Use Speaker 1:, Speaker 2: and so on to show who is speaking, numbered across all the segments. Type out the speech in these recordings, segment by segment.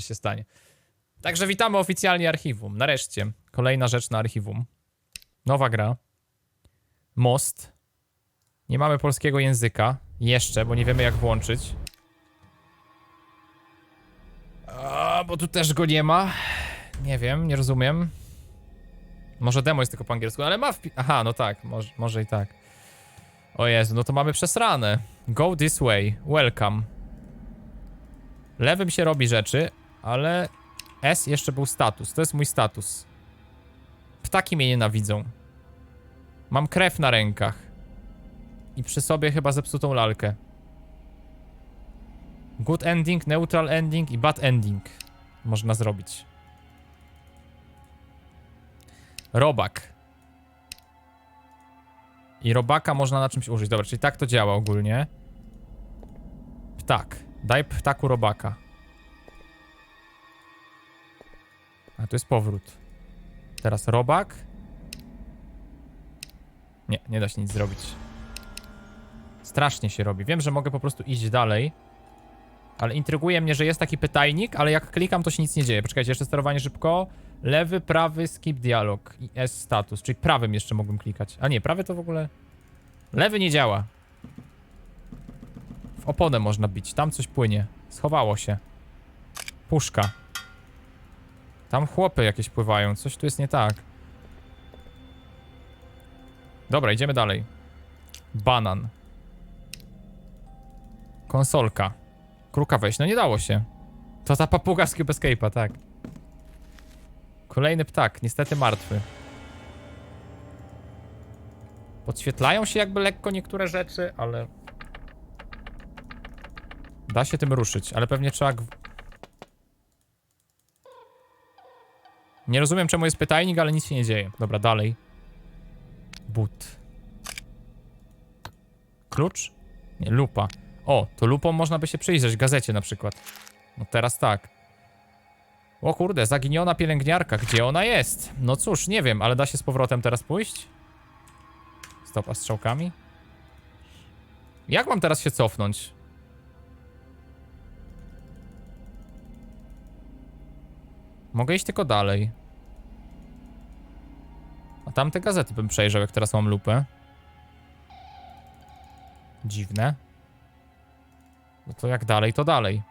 Speaker 1: się stanie. Także witamy oficjalnie archiwum. Nareszcie. Kolejna rzecz na archiwum. Nowa gra. Most. Nie mamy polskiego języka. Jeszcze, bo nie wiemy jak włączyć. A, bo tu też go nie ma. Nie wiem, nie rozumiem. Może demo jest tylko po angielsku, ale ma wpi- Aha, no tak, może, może i tak. O Jezu, no to mamy przesrane. Go this way. Welcome. Lewym się robi rzeczy, ale S jeszcze był status. To jest mój status. Ptaki mnie nienawidzą. Mam krew na rękach. I przy sobie chyba zepsutą lalkę. Good ending, neutral ending i bad ending. Można zrobić. Robak. I robaka można na czymś użyć. Dobra, czyli tak to działa ogólnie. Ptak. Daj ptaku robaka. A tu jest powrót. Teraz robak. Nie, nie da się nic zrobić. Strasznie się robi. Wiem, że mogę po prostu iść dalej. Ale intryguje mnie, że jest taki pytajnik, ale jak klikam, to się nic nie dzieje. Poczekajcie, jeszcze sterowanie szybko. Lewy, prawy, skip dialog i S status. Czyli prawym jeszcze mogłem klikać. A nie, prawy to w ogóle... Lewy nie działa. W oponę można bić. Tam coś płynie. Schowało się. Puszka. Tam chłopy jakieś pływają. Coś tu jest nie tak. Dobra, idziemy dalej. Banan. Konsolka. Kruka weź. No nie dało się. To ta papuga z Cube Escape'a, tak. Kolejny ptak. Niestety martwy. Podświetlają się jakby lekko niektóre rzeczy, ale... Da się tym ruszyć, ale pewnie trzeba... Nie rozumiem czemu jest pytajnik, ale nic się nie dzieje. Dobra, dalej. But. Klucz? Nie, lupa. O, to lupą można by się przyjrzeć, gazecie na przykład. No teraz tak. O kurde, zaginiona pielęgniarka, gdzie ona jest? No cóż, nie wiem, ale da się z powrotem teraz pójść? Stopa strzałkami? Jak mam teraz się cofnąć? Mogę iść tylko dalej. A tamte gazety bym przejrzał, jak teraz mam lupę. Dziwne. No to jak dalej, to dalej.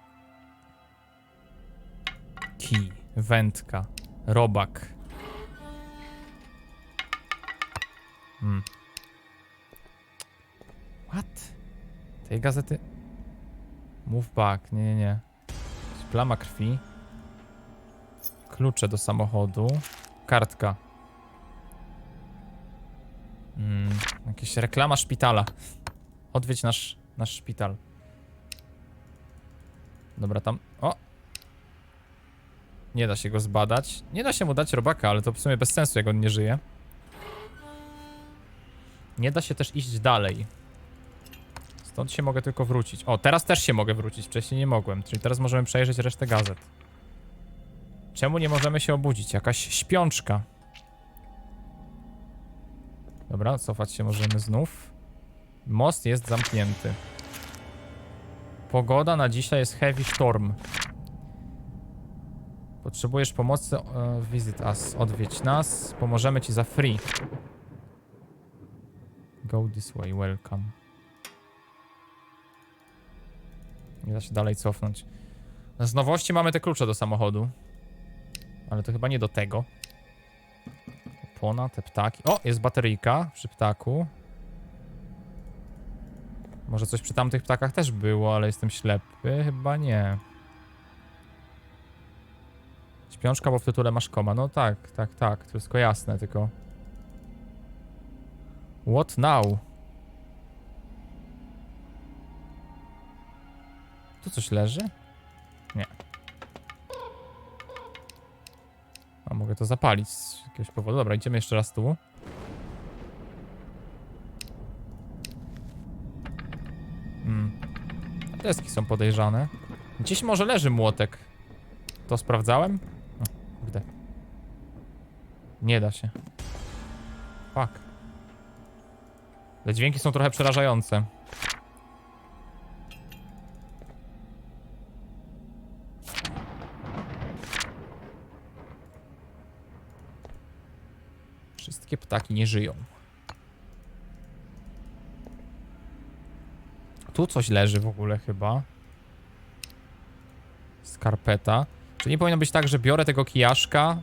Speaker 1: Kij, wędka, robak. Hmm. What? Tej gazety... Move back, nie, nie, nie. Plama krwi. Klucze do samochodu. Kartka. Mm, jakaś reklama szpitala. Odwiedź nasz, nasz szpital. Dobra, tam. O! Nie da się go zbadać. Nie da się mu dać robaka, ale to w sumie bez sensu, jak on nie żyje. Nie da się też iść dalej. Stąd się mogę tylko wrócić. O, teraz też się mogę wrócić, wcześniej nie mogłem. Czyli teraz możemy przejrzeć resztę gazet. Czemu nie możemy się obudzić? Jakaś śpiączka. Dobra, cofać się możemy znów. Most jest zamknięty. Pogoda na dzisiaj jest heavy storm. Potrzebujesz pomocy? e, Visit us. Odwiedź nas. Pomożemy ci za free. Go this way. Welcome. Nie da się dalej cofnąć. Z nowości mamy te klucze do samochodu. Ale to chyba nie do tego. Opona, te ptaki. O, jest bateryjka przy ptaku. Może coś przy tamtych ptakach też było, ale jestem ślepy. Chyba nie. Śpiączka, bo w tytule masz koma. No tak, tak, tak. To wszystko jasne, tylko... What now? Tu coś leży? Nie. Mogę to zapalić z jakiegoś powodu. Dobra, idziemy jeszcze raz tu. Hmm. Deski są podejrzane. Gdzieś może leży młotek. To sprawdzałem? O, kurde. Nie da się. Fuck. Te dźwięki są trochę przerażające. Ptaki nie żyją. Tu coś leży w ogóle chyba. Skarpeta. Czy nie powinno być tak, że biorę tego kijaszka,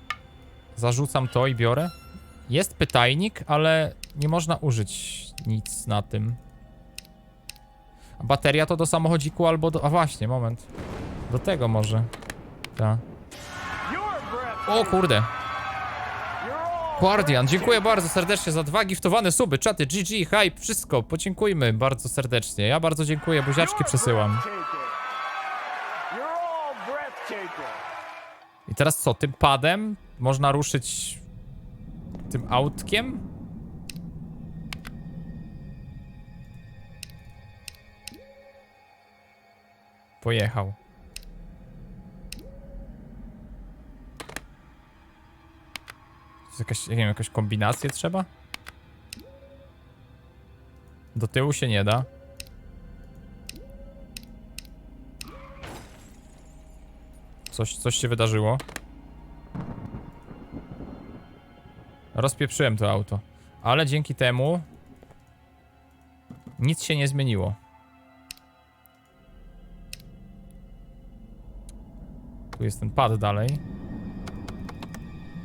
Speaker 1: zarzucam to i biorę? Jest pytajnik, ale nie można użyć nic na tym. A bateria to do samochodziku albo do... A właśnie, moment. Do tego może. Tak. O kurde. Guardian, dziękuję bardzo serdecznie za dwa giftowane suby, czaty, GG, hype, wszystko, podziękujmy bardzo serdecznie. Ja bardzo dziękuję, buziaczki przesyłam. I teraz co, tym padem można ruszyć tym autkiem? Pojechał. To jest jakaś, nie wiem, jakaś kombinację trzeba? Do tyłu się nie da. Coś, coś się wydarzyło. Rozpieprzyłem to auto. Ale dzięki temu nic się nie zmieniło. Tu jest ten pad dalej.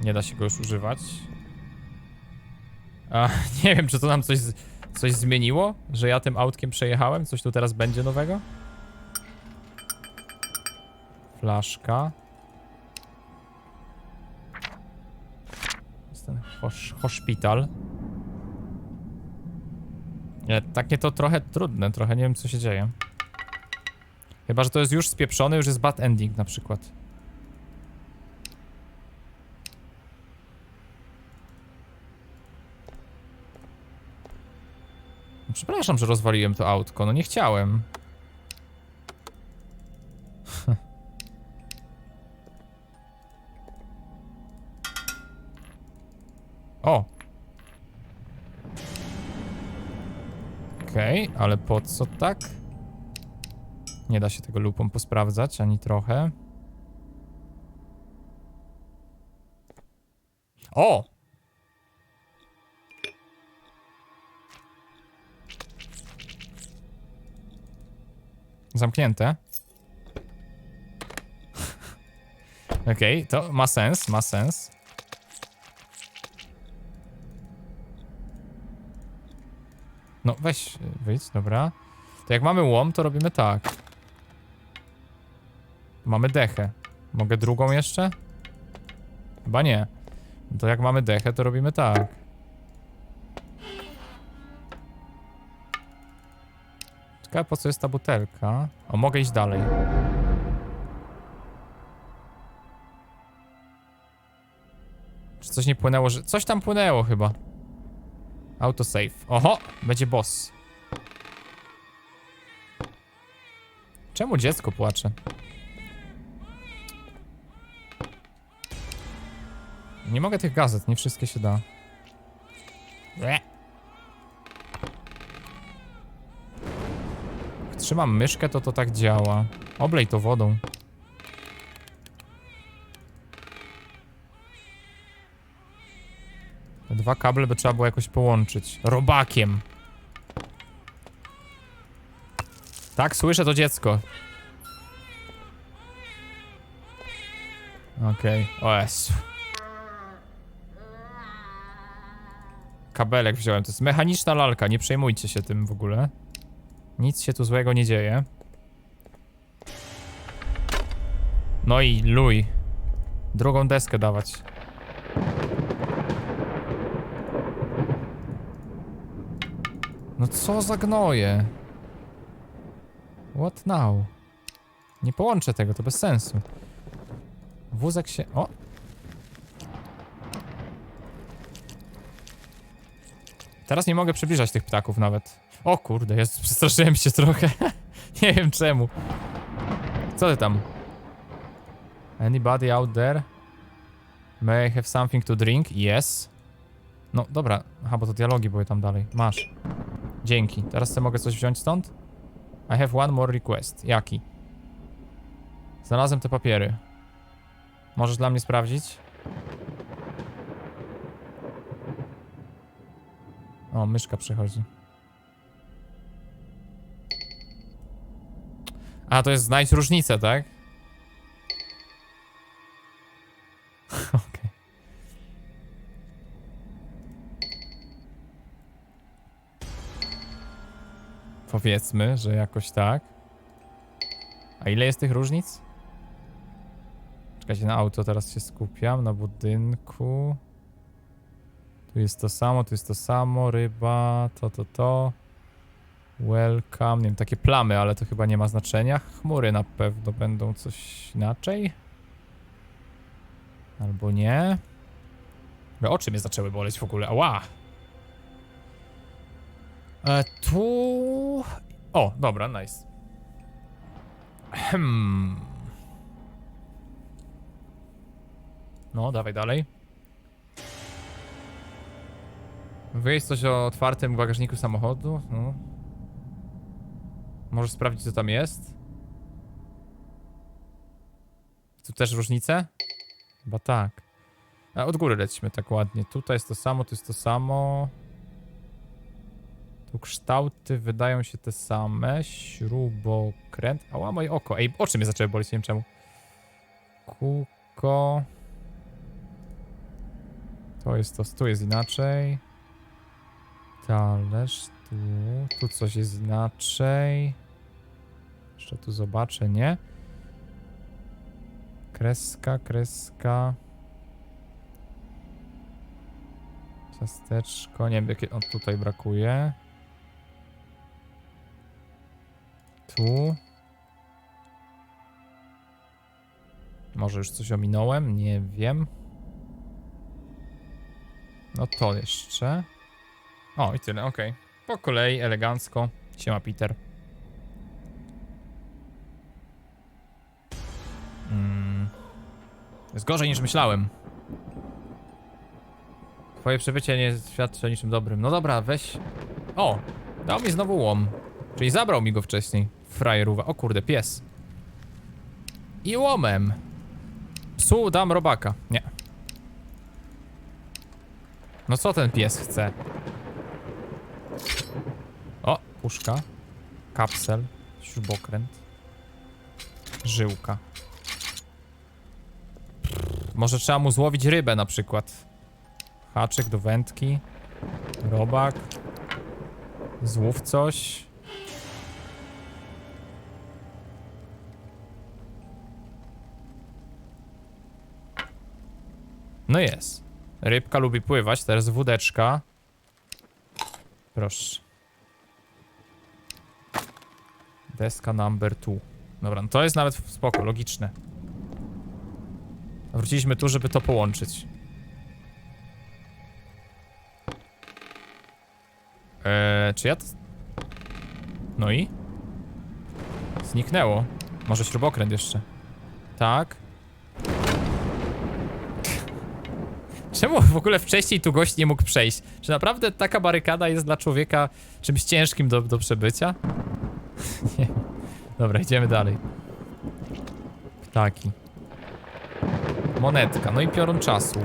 Speaker 1: Nie da się go już używać. A, nie wiem, czy to nam coś, coś zmieniło, że ja tym autkiem przejechałem? Coś tu teraz będzie nowego? Flaszka. Jest ten hosz, hoszpital. Nie, takie to trochę trudne, trochę nie wiem co się dzieje. Chyba, że to jest już spieprzony, już jest bad ending na przykład. Przepraszam, że rozwaliłem to autko, no nie chciałem. O! Okej, ale po co tak? Nie da się tego lupą posprawdzać, ani trochę. O! Zamknięte. Okej, to ma sens, ma sens. No weź, wyjdź, dobra. To jak mamy łom, to robimy tak. Mamy dechę. Mogę drugą jeszcze? Chyba nie. To jak mamy dechę, to robimy tak. Ciekawe po co jest ta butelka. O, mogę iść dalej. Czy coś nie płynęło, że... Coś tam płynęło chyba. Autosave. Oho, będzie boss. Czemu dziecko płacze? Nie mogę tych gazet, nie wszystkie się da. Ble. Trzymam myszkę, to to tak działa. Oblej to wodą. Te dwa kable by trzeba było jakoś połączyć. Robakiem. Tak, słyszę to dziecko. Okej, okay. o. Kabelek wziąłem, to jest mechaniczna lalka, nie przejmujcie się tym w ogóle. Nic się tu złego nie dzieje. No i luj. Drugą deskę dawać. No co za gnoje? What now? Nie połączę tego, to bez sensu. Wózek się... O! Teraz nie mogę przybliżać tych ptaków nawet. O kurde, jest, przestraszyłem się trochę. nie wiem czemu. Co ty tam? Anybody out there? May I have something to drink? Yes. No dobra, aha, bo to dialogi były tam dalej. Masz. Dzięki. Teraz sobie mogę coś wziąć stąd? I have one more request. Jaki? Znalazłem te papiery. Możesz dla mnie sprawdzić? O, myszka przechodzi. A, to jest znajdź różnicę, tak? Okej. Powiedzmy, że jakoś tak. A ile jest tych różnic? Czekajcie, na auto teraz się skupiam, na budynku. Tu jest to samo, tu jest to samo, ryba, to, to, to. Welcome, nie wiem, takie plamy, ale to chyba nie ma znaczenia. Chmury na pewno będą coś inaczej. Albo nie. Chyba Oczy mnie zaczęły boleć w ogóle, ała! E, tu... O, dobra, nice. Hmm. No, dawaj dalej. Wyjść coś o otwartym bagażniku samochodu. No. Możesz sprawdzić, co tam jest. Tu też różnice? Chyba tak. A od góry lecimy tak ładnie. Tutaj jest to samo, tu jest to samo. Tu kształty wydają się te same. Śrubokręt. Ała, moje oko. Ej, oczy mnie zaczęły boleć, nie wiem czemu. Kółko. To jest to, tu jest inaczej. Talerz, tu, tu coś jest inaczej. Jeszcze tu zobaczę, nie? Kreska, kreska. Ciasteczko, nie wiem jakie, o tutaj brakuje. Tu. Może już coś ominąłem, nie wiem. No to jeszcze. O, i tyle, okej. Po kolei, elegancko. Siema, Peter. Mm. Jest gorzej niż myślałem. Twoje przebycie nie świadczy o niczym dobrym. No dobra, weź. O! Dał mi znowu łom. Czyli zabrał mi go wcześniej. Frajeruwa. O kurde, pies. I łomem. Psu dam robaka. Nie. No co ten pies chce? Puszka. Kapsel. Śrubokręt. Żyłka. Może trzeba mu złowić rybę na przykład. Haczyk do wędki. Robak. Złów coś. No jest. Rybka lubi pływać, teraz wódeczka. Proszę. Deska number two. Dobra, no to jest nawet spoko, logiczne. Wróciliśmy tu, żeby to połączyć. Eee, czy ja to... No i? Zniknęło. Może śrubokręt jeszcze. Tak. Czemu w ogóle wcześniej tu gość nie mógł przejść? Czy naprawdę taka barykada jest dla człowieka czymś ciężkim do, do przebycia? nie. Dobra, idziemy dalej. Ptaki. Monetka, no i piorun czasu.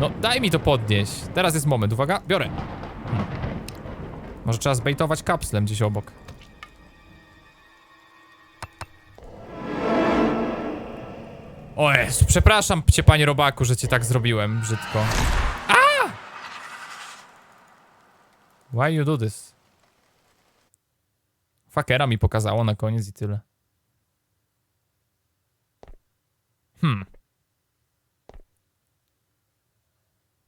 Speaker 1: No, daj mi to podnieść. Teraz jest moment, uwaga, biorę. Hmm. Może trzeba zbejtować kapslem gdzieś obok. O Jezu, przepraszam cię, panie robaku, że cię tak zrobiłem brzydko. A! Why you do this? Fakera mi pokazało na koniec i tyle. Hmm.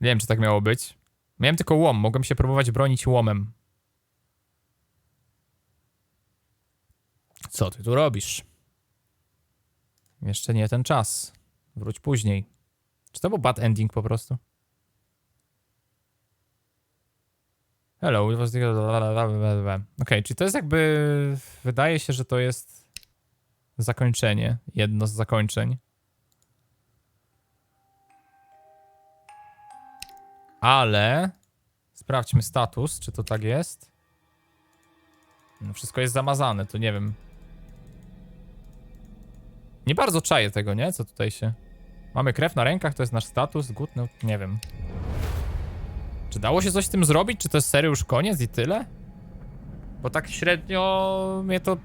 Speaker 1: Nie wiem, czy tak miało być. Miałem tylko łom, mogłem się próbować bronić łomem. Co ty tu robisz? Jeszcze nie ten czas. Wróć później. Czy to był bad ending po prostu? Hello, it was the- Okej, czyli to jest jakby... Wydaje się, że to jest zakończenie. Jedno z zakończeń. Ale... Sprawdźmy status, czy to tak jest. No wszystko jest zamazane, to nie wiem. Nie bardzo czaję tego, nie? Co tutaj się... Mamy krew na rękach, to jest nasz status, good, nie wiem. Czy dało się coś z tym zrobić? Czy to jest serio już koniec i tyle? Bo tak średnio mnie to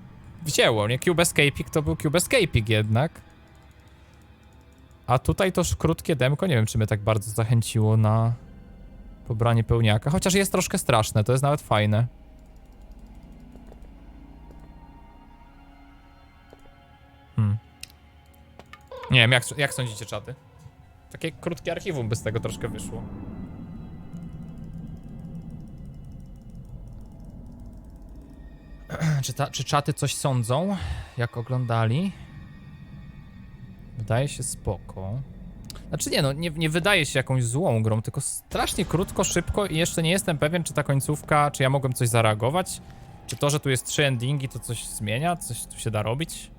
Speaker 1: wzięło, nie? Cube Escaping to był Cube Escaping jednak. A tutaj to już krótkie demko, nie wiem czy mnie tak bardzo zachęciło na pobranie pełniaka. Chociaż jest troszkę straszne, to jest nawet fajne. Hmm. Nie wiem, jak, jak sądzicie czaty? Takie krótkie archiwum by z tego troszkę wyszło. czy, ta, czy czaty coś sądzą, jak oglądali? Wydaje się spoko. Znaczy nie no, nie, nie wydaje się jakąś złą grą, tylko strasznie krótko, szybko i jeszcze nie jestem pewien, czy ta końcówka, czy ja mogłem coś zareagować. Czy to, że tu jest trzy endingi, to coś zmienia? Coś tu się da robić?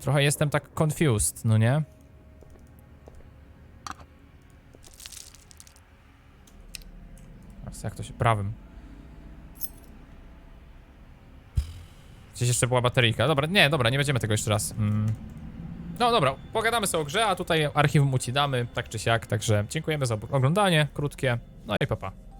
Speaker 1: Trochę jestem tak confused, no nie? Jak to się... prawym. Gdzieś jeszcze była bateryjka. Dobra, nie, dobra, nie będziemy tego jeszcze raz. Mm. No dobra, pogadamy sobie o grze, a tutaj archiwum ucinamy, tak czy siak, także dziękujemy za oglądanie, krótkie, no i papa. Pa.